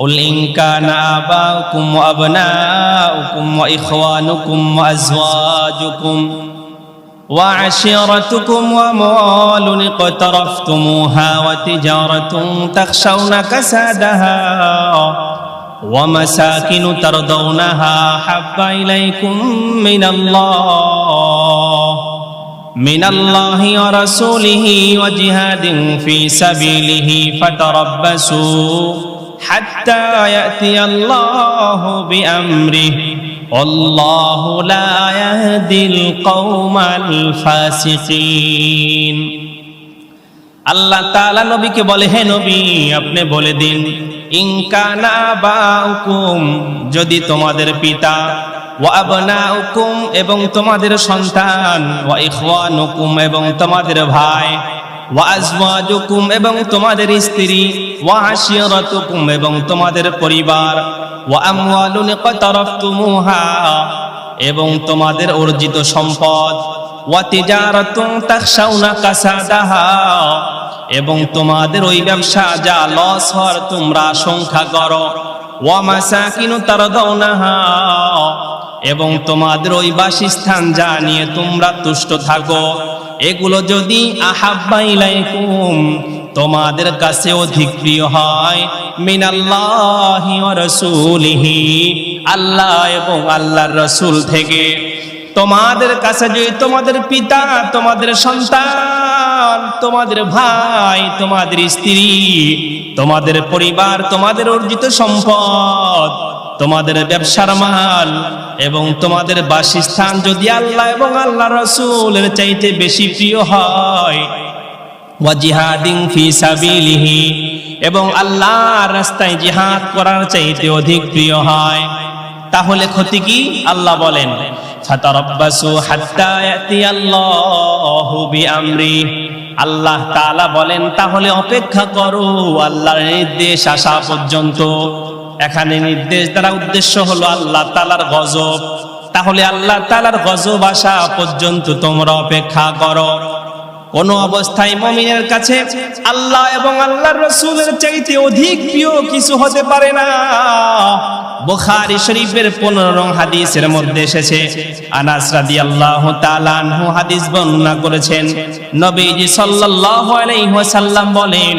قل إن كان آباؤكم وأبناؤكم وإخوانكم وأزواجكم وعشيرتكم وأموال اقترفتموها وتجارة تخشون كسادها ومساكن ترضونها حب إليكم من الله من الله ورسوله وجهاد في سبيله فتربصوا حتى يأتي الله بأمره والله لا يهدي القوم الفاسقين আল্লাহ তাআলা নবীকে বলে হে নবী আপনি বলে দিন ইনকানা বাউকুম যদি তোমাদের পিতা ওয়া আবনাউকুম এবং তোমাদের সন্তান ওয়া ইখওয়ানুকুম এবং তোমাদের ভাই ওয়া আজওয়াজুকুম এবং তোমাদের স্ত্রী ওয়া আশিরাতুকুম এবং তোমাদের পরিবার ওয়া আমওয়ালুন ইকতারাফতুমুহা এবং তোমাদের অর্জিত সম্পদ ওয়া তিজারাতুন তাখশাউনা কাসাদাহা এবং তোমাদের ওই ব্যবসা যা লস হওয়ার তোমরা সংখ্যা করো ওয়া মাসাকিনু তারদাউনাহা এবং তোমাদের ওই বাসস্থান যা নিয়ে তোমরা তুষ্ট থাকো। এগুলো যদি আহাব্বা ইলাইকুম, তোমাদের কাছে অধিক প্রিয় হয়, মিনাল্লাহি ওয়া রাসূলিহি, আল্লাহ এবং আল্লাহর রাসূল থেকে। তোমাদের কাছে যদি তোমাদের পিতা, তোমাদের সন্তান, তোমাদের ভাই, তোমাদের স্ত্রী, তোমাদের পরিবার, তোমাদের অর্জিত সম্পদ তোমাদের ব্যবসার মাল এবং তোমাদের বাসস্থান যদি আল্লাহ এবং আল্লাহ রসুলের চাইতে বেশি প্রিয় হয়। ওয়াজিহাদিং ফি সাবিলিহি, এবং আল্লাহর রাস্তায় জিহাদ করার চাইতে অধিক প্রিয় হয়। তাহলে ক্ষতি কি? আল্লাহ বলেন, ফাতারাব্বাসু হাত্তা ইয়াতিয়াল্লাহু বিআমরি। আল্লাহ তাআলা বলেন, তাহলে অপেক্ষা করো, আল্লাহর নির্দেশ আসা পর্যন্ত। এখানে নির্দেশ দ্বারা উদ্দেশ্য হলো আল্লাহ তালার গজব। তাহলে আল্লাহ তালার গজব আসা পর্যন্ত তোমরা অপেক্ষা করো। কোন অবস্থায় মমিনের কাছে আল্লাহ এবং আল্লাহর রসুলের চাইতে অধিক প্রিয় কিছু হতে পারে না। বুখারী শরীফের 15 নং হাদিসের মধ্যে এসেছে, আনাস তাআলা আনহু হাদিস বর্ণনা করেছেন। নবীজি সাল্লাল্লাহু আলাইহি বলেন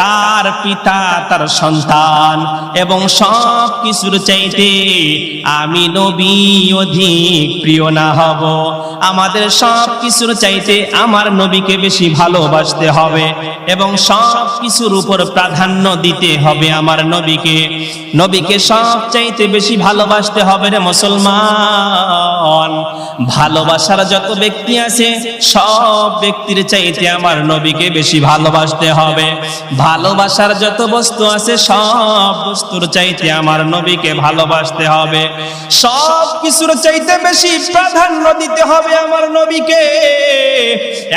তার পিতা, তার সন্তান এবং সব কিছুর চাইতে আমি নবী অধিক প্রিয় না হব। আমাদের সব কিছুর চাইতে আমার নবীকে বেশি ভালোবাসতে হবে এবং সব কিছুর উপর প্রাধান্য দিতে হবে আমার নবীকে। নবীকে সব চাইতে বেশি ভালোবাসতে হবে রে মুসলমান। ভালোবাসার যত ব্যক্তি আছে, সব ব্যক্তির চাইতে আমার নবীকে বেশি ভালোবাসতে হবে। ভালোবাসার যত বস্তু আছে, সব বস্তুর চাইতে আমার নবীকে ভালোবাসতে হবে। সব কিছুর চাইতে বেশি প্রাধান্য দিতে হবে আমার নবীকে।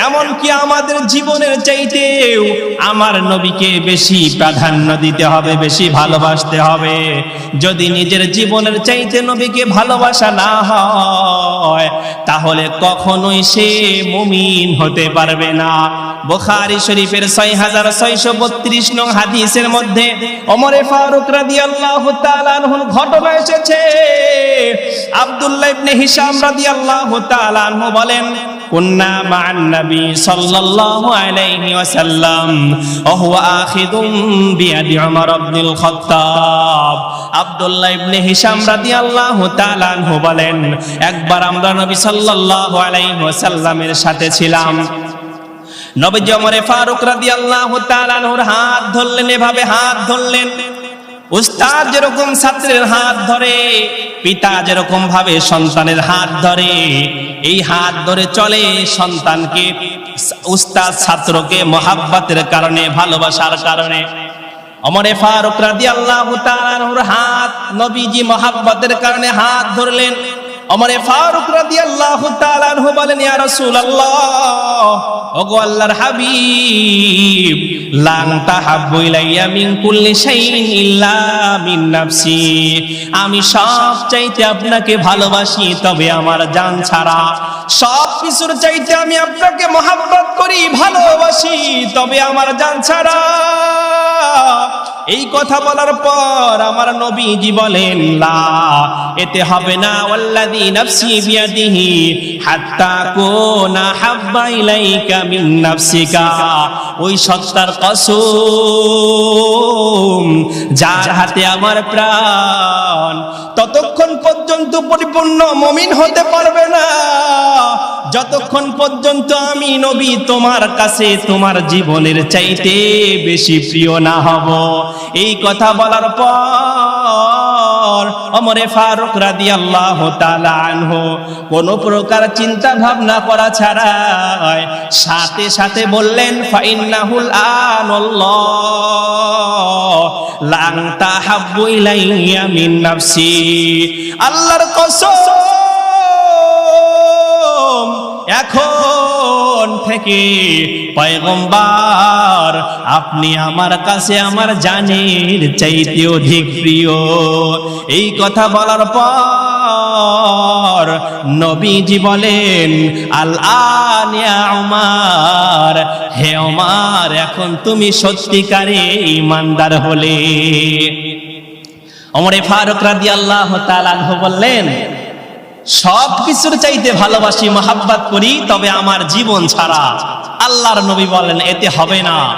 এমন কি আমাদের জীবনের চাইতেও আমার নবীকে বেশি প্রাধান্য দিতে হবে, বেশি ভালোবাসতে হবে। যদি নিজের জীবনের চাইতে নবীকে ভালোবাসা না হয়, তাহলে কখনোই সে মুমিন হতে পারবে না। বুখারী শরীফের ছয় হাজার ছয়শো বত্রিশ নং হাদিসের মধ্যে ওমরে ফারুক তাআলা আনহুর ঘটনা এসেছে। আব্দুল্লাহ রাদিয়াল্লাহু তাআলা আনহু বলেন একবার আমরা নবী সাল্লাল্লাহু সাথে ছিলাম। নবীজি ওমরে ফারুক রাদিয়াল্লাহু তাআলা আনহুর হাত ধরলেন, এভাবে হাত ধরলেন। উস্তাদ যেরকম ছাত্রের হাত ধরে, পিতা যেরকম ভাবে সন্তানের হাত ধরে, এই হাত ধরে চলে সন্তানকে, উস্তাদ ছাত্রকে মহাব্বতের কারণে, ভালোবাসার কারণে। অমরে ফারুক রাদিয়াল্লাহু তাআলার হাত নবীজি মহাব্বতের কারণে হাত ধরলেন। অমরে ফারুক রাদিয়াল্লাহু তাআলা বলেন, ইয়া রাসূলুল্লাহ, ওগো আল্লাহর হাবিব লাং তাহাব্বু ইলাইয়া মিন কুল্লি শাইইন ইল্লা মিন নাফসি। আমি সব চাইতে আপনাকে ভালোবাসি, তবে আমার জান ছাড়া। সব কিছুর চাইতে আমি আপনাকে মহাব্বত করি, ভালোবাসি, তবে আমার জান ছাড়া। এই কথা বলার পর আমার নবীজি বলেন এতে হবে না ওই সত্তার কসম, যার হাতে আমার প্রাণ, ততক্ষণ পর্যন্ত পরিপূর্ণ মমিন হতে পারবে না। যতক্ষণ পর্যন্ত আমি নবী তোমার কাছে তোমার জীবনের চাইতে বেশি প্রিয় না হব, এই কথা বলার পর অমরে ফারুক রাদি আল্লাহ কোন প্রকার চিন্তা ভাবনা করা ছাড়া সাথে সাথে বললেন, ফাইন্নাহুল আনাল্লাহ লাং তাহাব্বু ইলাইয়া মিন নাফসি। আল্লাহর কসম এখন থেকে পয়গম্বার, আপনি আমার কাছে আমার জানের চাইতে অধিক প্রিয়। এই কথা বলার পর নবীজি বলেন আল আনিয়া উমার, হে উমার, এখন তুমি সত্যিকারে ইমানদার হলে। ওমরে ফারুক রাদিয়াল্লাহু তাআলা আনহু বললেন সব কিছুর চাইতে ভালোবাসি, মহাব্বাত করি, তবে আমার জীবন ছাড়া। আল্লাহর নবী বলেন, এতে হবে না।